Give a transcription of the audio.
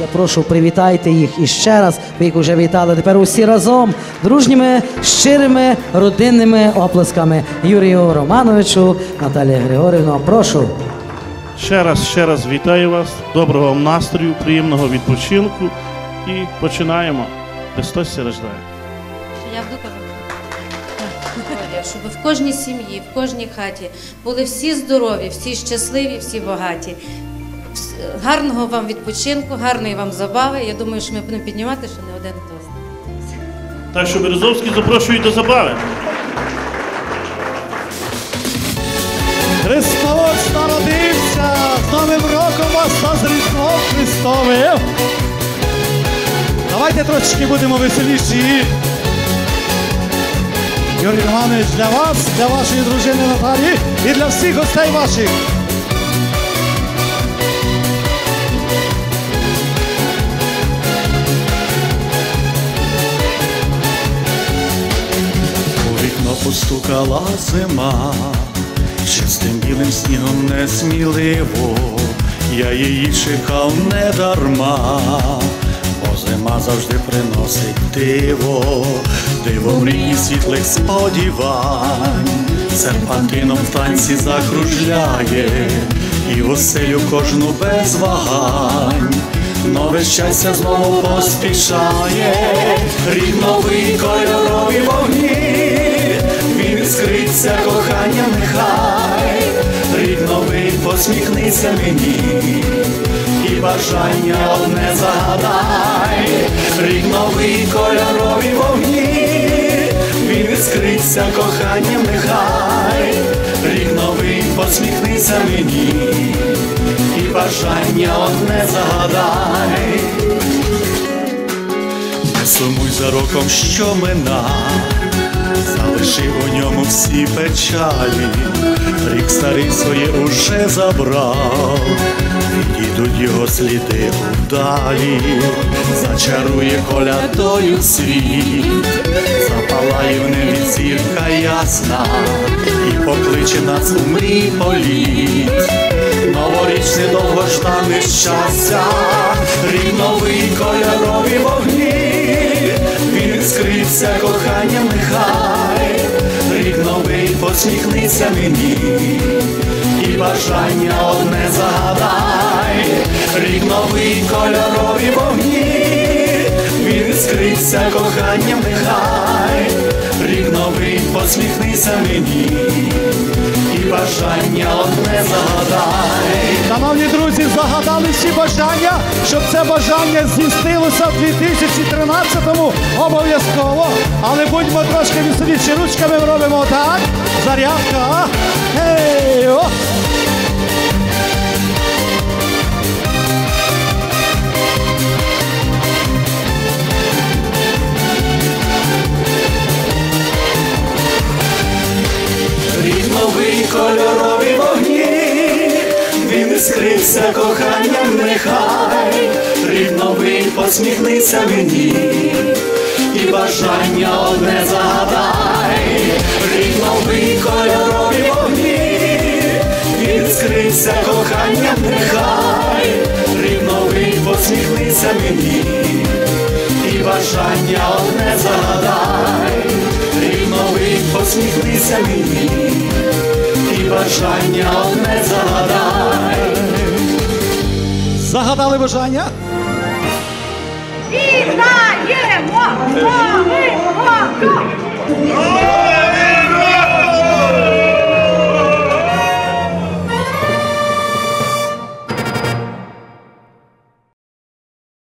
Я прошу, привітайте їх іще раз. Ви їх вже вітали. Тепер усі разом дружніми, щирими, родинними оплесками Юрію Романовичу, Наталія Григорівна. Прошу. Ще раз, ще раз вітаю вас, доброго вам настрою, приємного відпочинку і починаємо. Христос се рождає. Я казати. Щоб в кожній сім'ї, в кожній хаті були всі здорові, всі щасливі, всі багаті. Гарного вам відпочинку, гарної вам забави. Я думаю, що ми будемо піднімати ще не один тост. Так що Березовський запрошують до забави. Христос народився! З Новим роком вас та з Різдвом Христовим! Давайте трошечки будемо веселіші. Юрій Романович, для вас, для вашої дружини Наталії і для всіх гостей ваших. Постукала зима, чистим білим снігом несміливо, я її чекав не дарма, бо зима завжди приносить диво, диво мрії світлих сподівань, серпантином в танці закружляє, і оселю кожну без вагань. Нове щастя знову поспішає, рік новий він іскриться кохання нехай, рік новий посміхнися мені, і бажання одне загадай, рік новий кольорові вогні, він іскриться коханням нехай, рік новий посміхнися мені. І бажання одне загадай. Не сумуй за роком, що мина, залишив у ньому всі печалі, рік старий своє уже забрав, відійдуть його сліди вдалі, зачарує колядою світ, запалає в небі зірка ясна, і покличе нас у мрій політ новорічне довгождане щастя, рік новий кольорові вогні, іскриться коханням нехай, рік новий посміхнися мені, і бажання одне загадай, рік новий кольорові вогні, він іскриться коханням нехай, рік новий посміхнися мені. І бажання одне загадай. Шановні друзі, загадали всі бажання, щоб це бажання здійснилося в 2013-му обов'язково. Але будьмо трошки веселіші. Ручками робимо так. Зарядка. Гей! О! Рік новий кольорові вогні, він іскрився коханням нехай, рік новий посміхнися мені, і бажання одне загадай, рік новий кольорові вогні, іскрився коханням нехай, рік новий посміхнися мені, і бажання одне загадай, рік новий посміхнися мені, і бажання одне загадай. Загадали бажання? Вітаємо! Молодого!